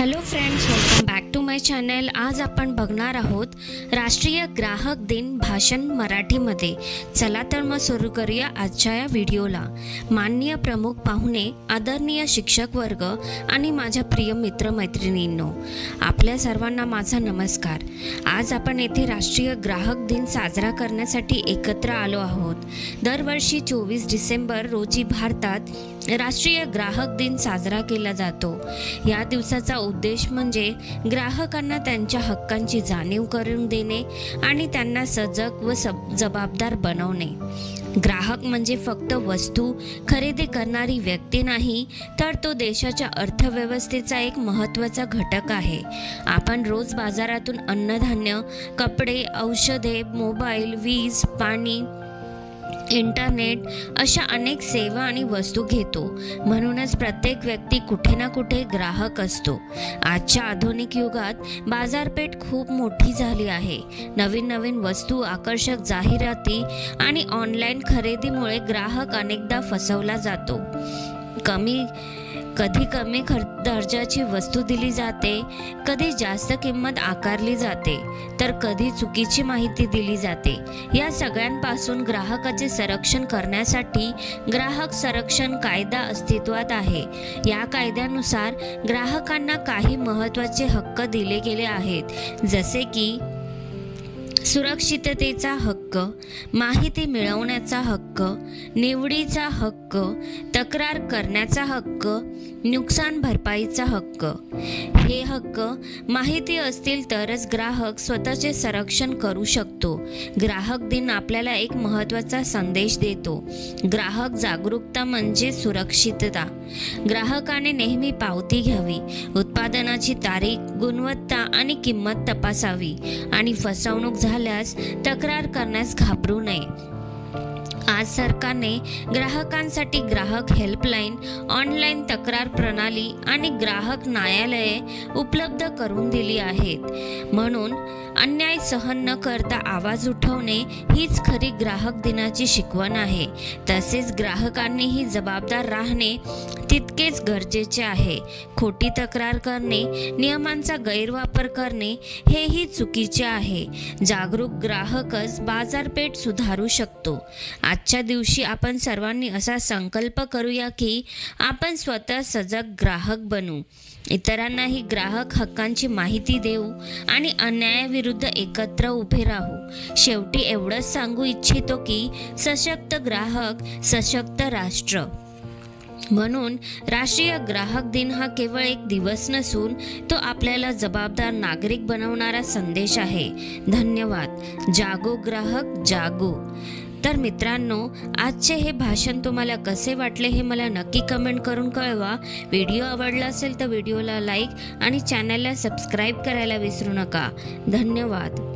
Hello friends welcome back to my channel आज आपण बघणार आहोत राष्ट्रीय ग्राहक दिन भाषण मराठीमध्ये. चला तर मग सुरू करूया आजच्या या व्हिडिओला. माननीय प्रमुख पाहुणे आदरणीय शिक्षक वर्ग आणि माझ्या प्रिय मित्रमैत्रिणींनो आपल्या सर्वांना माझा नमस्कार. आज आपण येथे राष्ट्रीय ग्राहक दिन साजरा करण्यासाठी एकत्र आलो आहोत. दरवर्षी चोवीस डिसेंबर रोजी भारतात राष्ट्रीय ग्राहक दिन साजरा केला जातो. या दिवसाचा उद्देश म्हणजे ग्राहकांना त्यांच्या हक्कांची जाणीव करून देणे आणि त्यांना सजग व सब जबाबदार बनवणे. ग्राहक म्हणजे फक्त वस्तू खरेदी करणारी व्यक्ती नाही तर तो देशाच्या अर्थव्यवस्थेचा एक महत्त्वाचा घटक आहे. आपण रोज बाजारातून अन्नधान्य कपडे औषधे मोबाईल वीज पाणी इंटरनेट अशा अनेक सेवा आणि वस्तू घेतो. म्हणूनच प्रत्येक व्यक्ती कुठे ना कुठे ग्राहक असतो. आजच्या आधुनिक युगात बाजारपेठ खूप मोठी झाली आहे. नवीन नवीन वस्तू आकर्षक जाहिराती आणि ऑनलाईन खरेदीमुळे ग्राहक अनेकदा फसवला जातो. कमी कधी कमी खर दर्जाची वस्तू दिली जाते कधी जास्त किंमत आकारली जाते तर कधी चुकीची माहिती दिली जाते. या सगळ्यांपासून ग्राहकाचे संरक्षण करण्यासाठी ग्राहक संरक्षण कायदा अस्तित्वात आहे. या कायद्यानुसार ग्राहकांना काही महत्त्वाचे हक्क दिले गेले आहेत जसे की सुरक्षिततेचा हक्क माहिती मिळवण्याचा हक्क निवडीचा हक्क तक्रार करण्याचा हक्क नुकसान भरपाईचा हक्क. हे हक्क माहिती असतील तरच ग्राहक स्वतःचे संरक्षण करू शकतो. ग्राहक दिन आपल्याला एक महत्त्वाचा संदेश देतो. ग्राहक जागरूकता म्हणजे सुरक्षितता. ग्राहकाने नेहमी पावती घ्यावी. उत्पादनाची तारीख गुणवत्ता आणि किंमत तपासावी. आणि फसवणूक झाल्यास तक्रार करण्यास घाबरू नये. आज सरकारने ग्राहकांसाठी ग्राहक हेल्पलाईन ऑनलाईन तक्रार प्रणाली आणि ग्राहक न्यायालये उपलब्ध करून दिली आहेत. म्हणून अन्याय सहन न करता आवाज उठवणे हीच खरी ग्राहक दिनाची शिकवण आहे. तसेच ग्राहकांनीही जबाबदार राहणे तितकेच गरजेचे आहे. खोटी तक्रार करणे नियमांचा गैरवापर करणे हेही चुकीचे आहे. जागरूक ग्राहकच बाजारपेठ सुधारू शकतो. आजच्या दिवशी आपण सर्वांनी असा संकल्प करूया की आपण स्वतः सजग ग्राहक बनू. इतरांनाही ग्राहक हक्कांची माहिती देऊ आणि अन्यायाविरुद्ध एकत्र उभे राहू. शेवटी एवढंच सांगू इच्छितो की सशक्त ग्राहक सशक्त राष्ट्र. म्हणून राष्ट्रीय ग्राहक दिन हा केवळ एक दिवस नसून तो आपल्याला जबाबदार नागरिक बनवणारा संदेश आहे. धन्यवाद. जागो ग्राहक जागो. तर मित्रांनो आजचे हे भाषण तुम्हाला कसे वाटले हे मला नक्की कमेंट करून कळवा. व्हिडिओ आवडला असेल तर व्हिडिओला लाईक आणि चॅनलला सबस्क्राईब करायला विसरू नका. धन्यवाद.